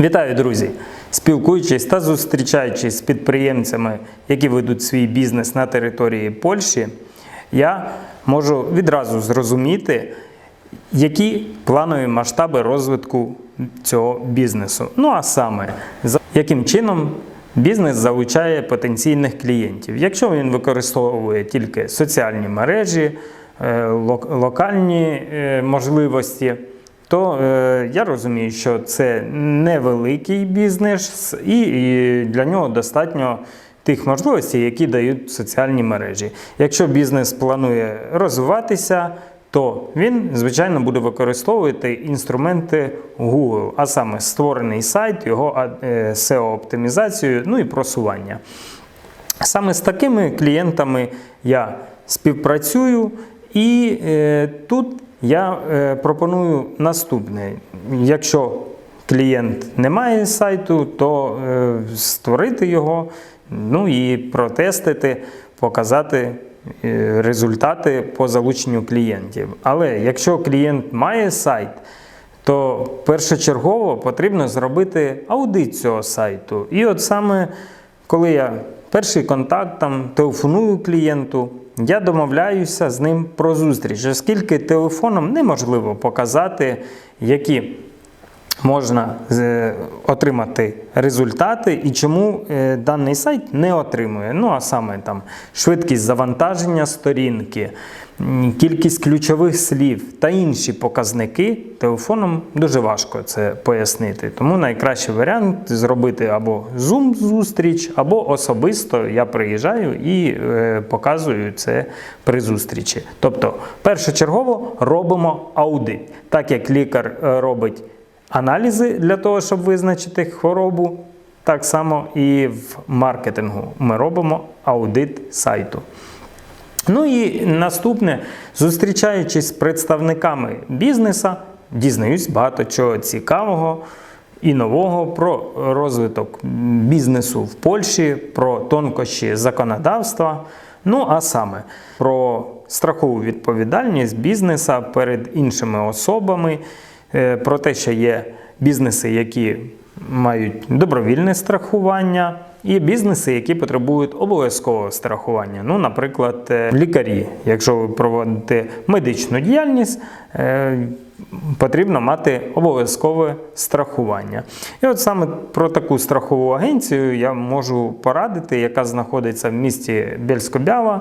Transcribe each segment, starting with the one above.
Вітаю, друзі! Спілкуючись та зустрічаючись з підприємцями, які ведуть свій бізнес на території Польщі, я можу відразу зрозуміти, які планові масштаби розвитку цього бізнесу. Ну а саме, яким чином бізнес залучає потенційних клієнтів. Якщо він використовує тільки соціальні мережі, е, локальні е, можливості, то е, я розумію, що це невеликий бізнес, і, і для нього достатньо тих можливостей, які дають соціальні мережі. Якщо бізнес планує розвиватися, то він, звичайно, буде використовувати інструменти Google, а саме створений сайт, його е, SEO-оптимізацію, ну і просування. Саме з такими клієнтами я співпрацюю, і е, тут я е, пропоную наступне. Якщо клієнт не має сайту, то е, створити його, ну і протестити, показати е, результати по залученню клієнтів. Але якщо клієнт має сайт, то першочергово потрібно зробити аудит цього сайту. І от саме коли я перший контакт там телефоную клієнту, я домовляюся з ним про зустріч, оскільки телефоном неможливо показати, які можна е, отримати результати і чому е, даний сайт не отримує. Ну а саме там швидкість завантаження сторінки, кількість ключових слів та інші показники телефоном дуже важко це пояснити. Тому найкращий варіант зробити або Zoom зустріч, або особисто я приїжджаю і е, показую це при зустрічі. Тобто, першочергово робимо аудит, так як лікар робить аналізи для того, щоб визначити хворобу. Так само і в маркетингу ми робимо аудит сайту. Ну і наступне, зустрічаючись з представниками бізнеса, дізнаюсь багато чого цікавого і нового про розвиток бізнесу в Польщі, про тонкощі законодавства. Ну а саме про страхову відповідальність бізнеса перед іншими особами, про те, що є бізнеси, які мають добровільне страхування, і бізнеси, які потребують обов'язкового страхування. Ну, наприклад, е, лікарі, якщо ви проводите медичну діяльність, е, потрібно мати обов'язкове страхування. І от саме про таку страхову агенцію я можу порадити, яка знаходиться в місті Бєльсько-Бяла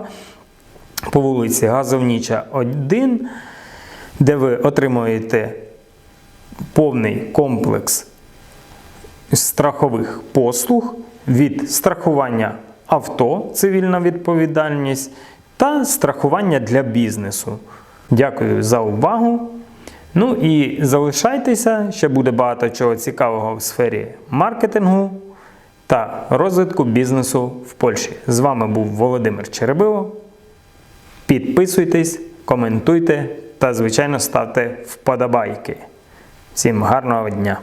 по вулиці Газовніча, 1, де ви отримуєте повний комплекс страхових послуг від страхування авто, цивільна відповідальність та страхування для бізнесу. Дякую за увагу. Ну і залишайтеся, ще буде багато чого цікавого в сфері маркетингу та розвитку бізнесу в Польщі. З вами був Володимир Черебило. Підписуйтесь, коментуйте та, звичайно, ставте вподобайки. Всім гарного дня!